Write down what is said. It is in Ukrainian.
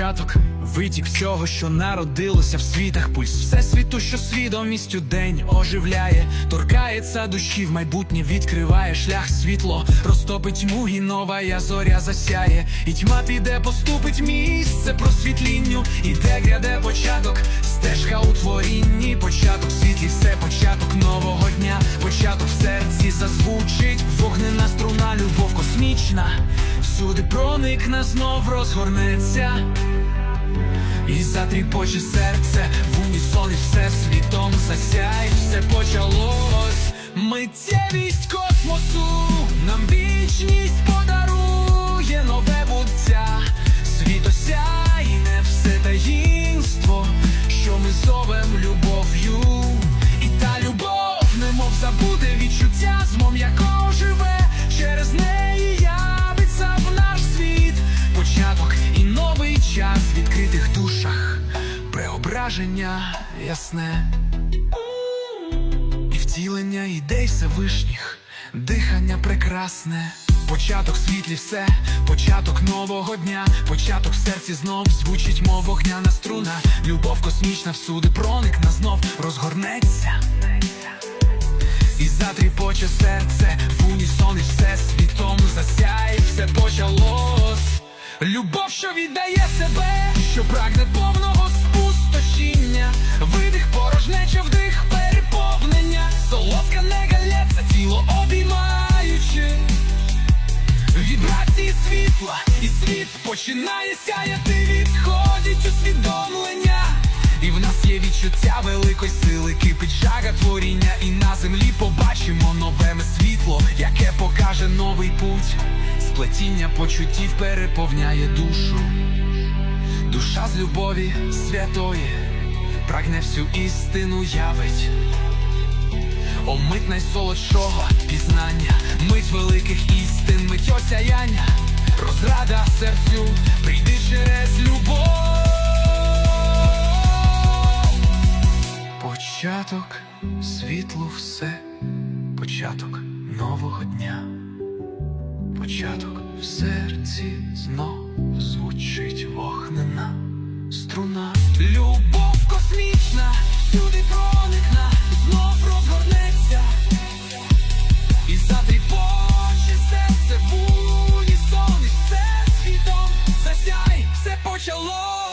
початок, витік всього, що народилося в світах, пульс всесвіту, що свідомістю день оживляє, торкається душі в майбутнє, відкриває шлях. Світло, розтопить тьму, і нова я зоря засяє, і тьма піде, поступить місце просвітлінню, іде гряде початок, стежка у творінні, початок світлі, все початок нового дня, початок любов космічна, всюди проникне, знов розгорнеться. І затріпоче серце в унісон і все світом засяй, все почалось. Миттєвість космосу нам вічність подарує нове преображення ясне. І втілення ідей Всевишніх, дихання прекрасне, початок світлі все, початок нового дня, початок в серці знов звучить, мов вогняна струна, любов космічна всюди проникне знов розгорнеться. І затріпоче серце в унісон і все світом засяє, все почалось. Любов, що віддає себе, що прагне повного спустошіння, видих порожнеча, вдих переповнення, солодка не галяться, тіло обіймаючи. Вібрації світла, і світ починає сяяти, відходить усвідомлення. І в нас є відчуття великої сили, кипить жага творіння, і на землі побачимо нове світло, яке покаже новий путь. Сплетіння почуттів переповняє душу. Душа з любові святої, прагне всю істину явить. О, мить найсолодшого пізнання, мить великих істин, мить осяяння, розрада серцю, прийди через любов. Початок світлу все, початок нового дня, початок в серці знов звучить вогнена струна. Любов сюди знов розгорнеться, і затріпоче серце в унісон, все світом засяй, все почало.